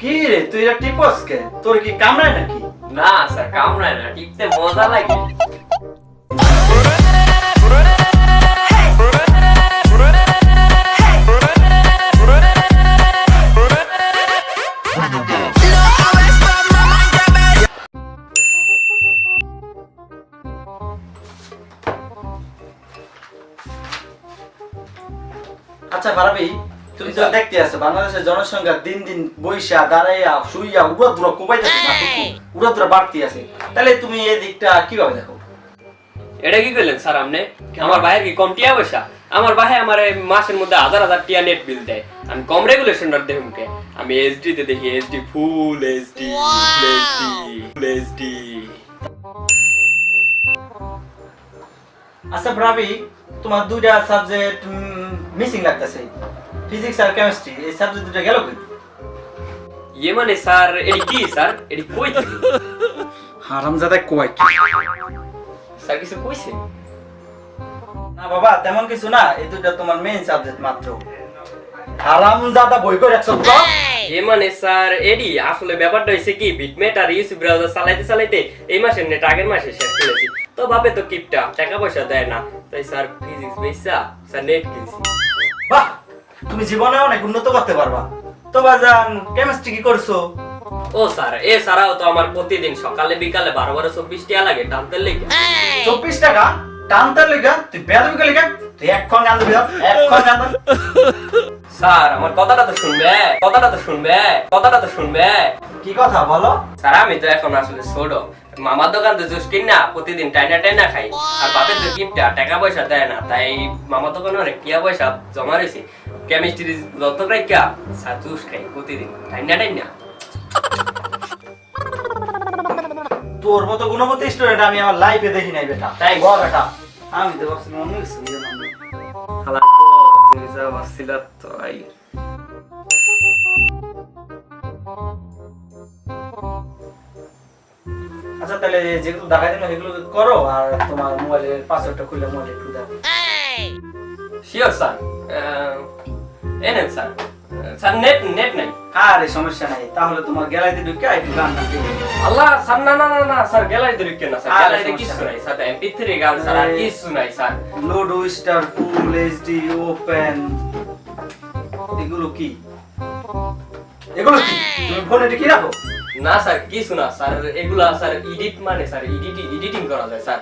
কি রে তুই এটা টিপস কে তোর কি কামড়ায় নাকি না স্যার কামড়ায় না টিপতে মজা লাগে আচ্ছা পারবি তুমি তো দেখতে আছো বাংলাদেশের জনসংখ্যা দিন দিন বইসা দাঁড়াইয়া শুইয়া উড়া দুরা কোপাইতেছে না উড়া দুরা বাড়তি আছে। তাহলে তুমি এই দিকটা কীভাবে দেখো? এটা কি করলেন স্যার আপনি? আমার ভাইয়ের কি কম টিয়া পয়সা? আমার ভাই আমার এই মাসের মধ্যে হাজার হাজার টিয়া নেট বিল দেয়। আমি কম রেগুলেশন দেখুন কে আমি এইচডি তে দেখি HD full HD full HD আচ্ছা ভাবি তোমার দুইটা সাবজেক্ট মিসিং লাগতেছে। ফিজিক্স আর কেমিস্ট্রি এই সাবজেক্ট দুটো গেল কই? ইয়ে মানে স্যার এটি কি স্যার? এটি কই হারামজাদা কই স্যার কিছু কইছে? না বাবা তেমন কিছু না এই দুটো তোমার মেইন সাবজেক্ট মাত্র। হারামজাদা বই করে রাখছো তো মানে স্যার এডি আসলে ব্যাপারটা হয়েছে কি বিটমেট আর ইউসি ব্রাউজার চালাইতে চালাইতে এই মাসের নেট আগের মাসে শেষ করেছি তো ভাবে তো কিপটা টাকা পয়সা দেয় না। তাই স্যার ফিজিক্স বেসা স্যার নেট কিনছি। বাহ! তুমি জীবনে অনেক উন্নত করতে পারবা। তো বাজান কেমিস্ট্রি কি করছ? ও স্যার এ ছাড়াও তো আমার প্রতিদিন সকালে বিকালে বারো বারো চব্বিশ টিয়া লাগে টানতে লেগে। চব্বিশ টাকা? টানতার লিগা? তুই বেদবি লিগা তুই এক্ষণ জানতে বিয়া এক্ষণ জানতে স্যার আমার কথাটা তো শুনবে কথাটা তো শুনবে কথাটা তো শুনবে। কি কথা বলো। স্যার আমি তো এখন আসলে ছোট। মামার দোকান তো জুস কিন না প্রতিদিন টাইনা টাইনা খাই। আর বাপের তো কিপটা টাকা পয়সা দেয় না তাই মামার দোকানে অনেক টিয়া পয়সা জমা রয়েছে। কেমিস্ট্রি যত রাইকা স্যার জুস খাই প্রতিদিন টাইনা টাইনা। তোর মতো গুণবতী স্টুডেন্ট আমি আমার লাইফে দেখি নাই বেটা। তাই? বল বেটা। আমি তো ভাবছিলাম অন্য কিছু তুমি vacilato ahí. আচ্ছা তাহলে যেগুলো দেখাই দিলাম সেগুলো করো আর তোমার মোবাইলের পাসওয়ার্ডটা খুলে মোবাইল একটু দাও। শিওর স্যার এনেন স্যার স্যার নেট নেট নাই আরে সমস্যা নাই? তাহলে তোমার গ্যালারিতে ঢুকে একটু গান আল্লাহ স্যার না না না না স্যার গ্যালারিতে ঢুকে না স্যার। গ্যালারিতে সমস্যা কিছু নাই। নাই স্যার এমপি থ্রি গান স্যার আর কিছু নাই sir. Ludo Star full HD open এগুলো কি? এগুলো কি? তুমি ফোনে কি রাখো। না স্যার কিছু না স্যার এগুলা স্যার এডিট মানে স্যার এডিটিং এডিটিং করা যায় স্যার।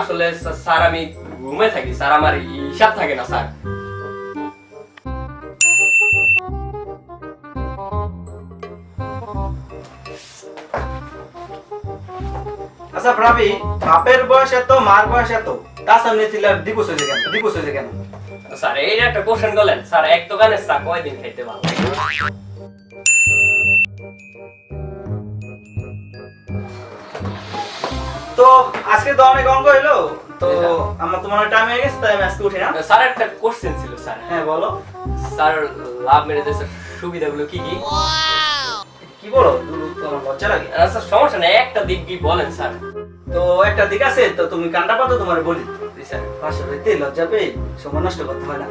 আসলে স্যার আমি ঘুমে থাকি স্যার আমার হিসাব থাকে না স্যার। আচ্ছা ভাবি বাপের বয়স এত মার বয়স এত তার সামনে ছিল দিবস হয়েছে কেন? দিবস হয়েছে কেন? স্যার এই একটা কোশ্চেন করলেন স্যার এক দোকানের চা কয়দিন খাইতে লাগে? তো আজকে তো অনেক অঙ্ক হইল তো আমার তোমার টাইম হয়ে গেছে তাই আমি আজকে উঠি না। স্যার একটা কোশ্চেন ছিল স্যার। হ্যাঁ বলো। স্যার লাভ ম্যারেজের সুবিধাগুলো কি কি? তো একটা দিক আছে, তো তুমি কান্ডা পাতো, তোমার বলি। স্যার। লজ্জা পেয়ে সময় নষ্ট করতে হয় না।